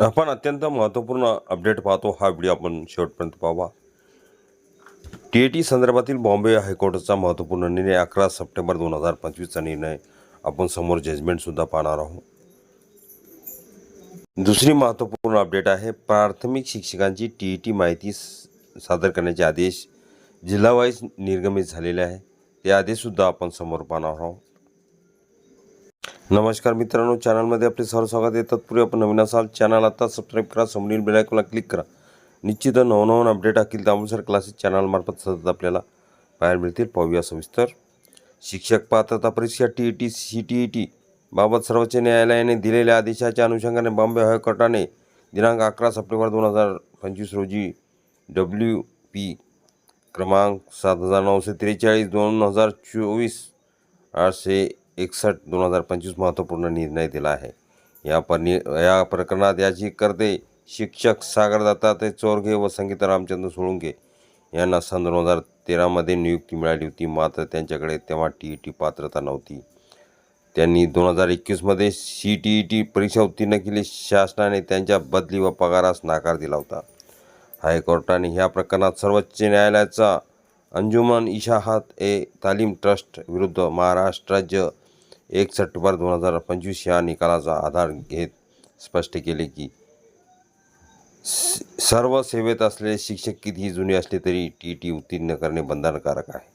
आपण अत्यंत महत्त्वपूर्ण अपडेट पाहतो हा व्हिडिओ आपण शेवटपर्यंत पाहावा टी ए टी संदर्भातील बॉम्बे हायकोर्टाचा महत्त्वपूर्ण निर्णय अकरा सप्टेंबर दोन हजार पंचवीसचा निर्णय. आपण समोर जजमेंटसुद्धा पाहणार आहोत. दुसरी महत्त्वपूर्ण अपडेट आहे प्राथमिक शिक्षकांची टी ई टी माहिती स- सादर करण्याचे आदेश जिल्हावाईज निर्गमित झालेले आहे. ते आदेशसुद्धा आपण समोर पाहणार आहोत. नमस्कार मित्रांनो चॅनलमध्ये आपले सर्व स्वागत आहे. तत्पूर्वी आपण नवीन असाल चॅनल आता सबस्क्राईब करा समोरील बेलायकोला क्लिक करा. निश्चित नवनवन अपडेट असतील त्यानुसार क्लासेस चॅनलमार्फत सतत आपल्याला पाहायला मिळतील. पाहूया सविस्तर. शिक्षक पात्रता परीक्षा T E T C T E T बाबत सर्वोच्च न्यायालयाने दिलेल्या आदेशाच्या अनुषंगाने बॉम्बे हायकोर्टाने दिनांक अकरा सप्टेंबर दोन हजार पंचवीस रोजी डब्ल्यू पी क्रमांक सात हजार नऊशे त्रेचाळीस दोन हजार चोवीस आठशे एकसष्ट दोन हजार पंचवीस महत्त्वपूर्ण निर्णय दिला आहे. या परनि या प्रकरणात याची कर्ते शिक्षक सागर दत्तात्रय चोरघे व संगीता रामचंद्र सोळुंके यांना सन दोन हजार तेरामध्ये नियुक्ती मिळाली होती. मात्र त्यांच्याकडे तेव्हा टी ई टी पात्रता नव्हती. त्यांनी दोन हजार एकवीसमध्ये सी टी ई टी परीक्षा उत्तीर्ण केली. शासनाने त्यांच्या बदली व पगारास नकार दिला होता. हायकोर्टाने ह्या प्रकरणात सर्वोच्च न्यायालयाचा अंजुमन इशाहात ए तालीम ट्रस्ट विरुद्ध महाराष्ट्र राज्य एक सप्टेंबर दोन हजार पंचवीस या निकालाचा आधार घेत स्पष्ट केले की सर्व सेवेत असलेले शिक्षक कितीही जुने असले तरी टी टी उत्तीर्ण करणे बंधनकारक आहे.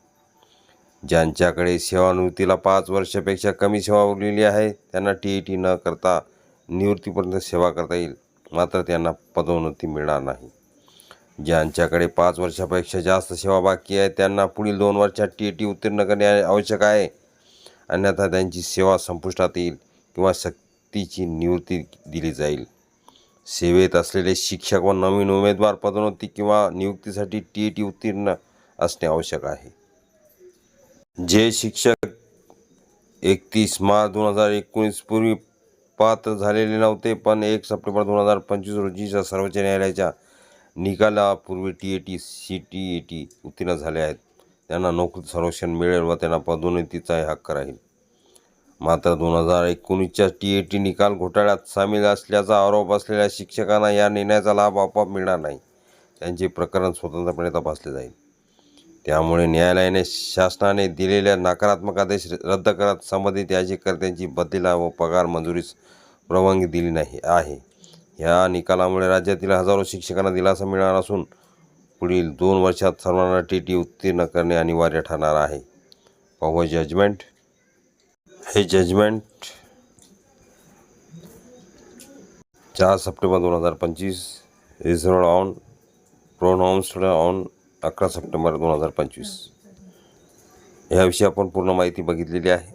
ज्यांच्याकडे सेवानिवृत्तीला पाच वर्षापेक्षा कमी सेवा उरलेली आहे त्यांना टी ई टी न करता निवृत्तीपर्यंत सेवा करता येईल मात्र त्यांना पदोन्नती मिळणार नाही. ज्यांच्याकडे पाच वर्षापेक्षा जास्त सेवा बाकी आहे त्यांना पुढील दोन वर्षात टी ई टी उत्तीर्ण करणे आवश्यक आहे. अन्यथा त्यांची सेवा संपुष्टात येईल किंवा सक्तीची निवृत्ती दिली जाईल. सेवेत असलेले शिक्षक व नवीन उमेदवार पदोन्नती किंवा नियुक्तीसाठी टी ई टी उत्तीर्ण असणे आवश्यक आहे. जे शिक्षक एकतीस मार्च दोन हजार एकोणीस पूर्वी पात्र झालेले नव्हते पण एक सप्टेंबर दोन हजार पंचवीस रोजीच्या सर्वोच्च न्यायालयाच्या निकालापूर्वी T A T C T A T उत्तीर्ण झाले आहेत. त्यांना नोकरी संरक्षण मिळेल व त्यांना पदोन्नतीचाही हक्क राहील. मात्र दोन हजार एकोणीसच्या टी ए टी निकाल घोटाळ्यात सामील असल्याचा आरोप असलेल्या शिक्षकांना या निर्णयाचा लाभ आपोआप मिळणार नाही. त्यांचे प्रकरण स्वतंत्रपणे तपासले जाईल. त्यामुळे न्यायालयाने शासनाने दिलेल्या नकारात्मक आदेश रद्द करत संबंधित याचिकाकर्त्यांची बदलीला व पगार मंजुरीस परवानगी दिली नाही आहे. या निकालामुळे राज्यातील हजारो शिक्षकांना दिलासा मिळणार असून पुढील दोन वर्षात सर्वांना टी टी उत्तीर्ण करणे अनिवार्य ठरणार आहे. पाहू जजमेंट हे जजमेंट चार सप्टेंबर दोन हजार पंचवीस. रिझर्व ऑन प्रोनाऊन्स्ड ऑन अकरा सप्टेंबर दोन हजार पंचवीस. ह्याविषयी आपण पूर्ण माहिती बघितलेली आहे.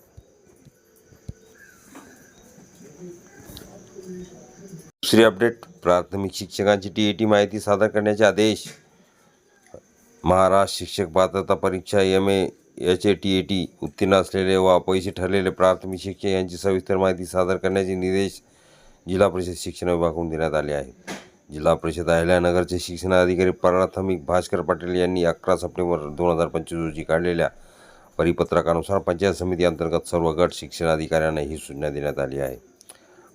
दुसरी अपडेट प्राथमिक शिक्षकांची टी ई टी माहिती सादर करण्याचे आदेश. महाराष्ट्र शिक्षक पात्रता परीक्षा M A H A T A T उत्तीर्ण असलेले व अपयशी ठरलेले प्राथमिक शिक्षक यांची सविस्तर माहिती सादर करण्याचे निर्देश जिल्हा परिषद शिक्षण विभागाकडून देण्यात आले आहेत. जिल्हा परिषद अहिल्यानगरचे शिक्षणाधिकारी प्राथमिक भास्कर पाटील यांनी अकरा सप्टेंबर दोन हजार पंचवीस रोजी काढलेल्या परिपत्रकानुसार पंचायत समिती अंतर्गत सर्व गट शिक्षणाधिकाऱ्यांना ही सूचना देण्यात आली आहे.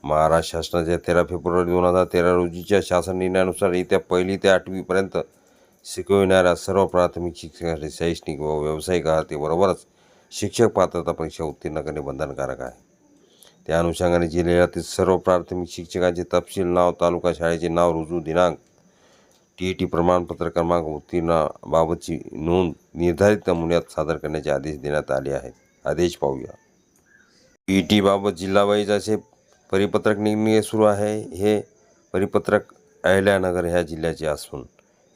महाराष्ट्र शासनाच्या तेरा फेब्रुवारी दोन हजार तेरा रोजीच्या शासन निर्णयानुसार येत्या पहिली ते आठवीपर्यंत शिकविणाऱ्या सर्व प्राथमिक शिक्षकांसाठी शैक्षणिक व व्यावसायिक अर्हतेबरोबरच शिक्षक पात्रता परीक्षा उत्तीर्ण करणे बंधनकारक आहे. त्या अनुषंगाने जिल्ह्यातील सर्व प्राथमिक शिक्षकांचे तपशील नाव तालुका शाळेचे नाव रुजू दिनांक टी ई टी प्रमाणपत्र क्रमांक उत्तीर्णाबाबतची नोंद निर्धारित नमुन्यात सादर करण्याचे आदेश देण्यात आले आहेत. आदेश पाहूया. टी ई टीबाबत जिल्हावाईज असे परिपत्रक निर्णय सुरू आहे. हे परिपत्रक अहिल्यानगर ह्या जिल्ह्याचे असून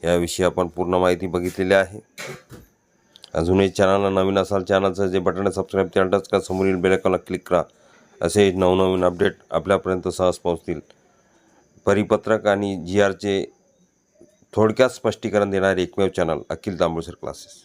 याविषयी आपण पूर्ण माहिती बघितलेली आहे. अजूनही चॅनलला नवीन असाल चॅनलचं जे बटन आहे सबस्क्राईब चॅनल टच करा. समोरील बेलायकॉनला क्लिक करा. असे नवनवीन अपडेट आपल्यापर्यंत सहज पोहोचतील. परिपत्रक आणि जी आरचे थोडक्यात स्पष्टीकरण देणारे एकमेव चॅनल अखिल तांबुळसर क्लासेस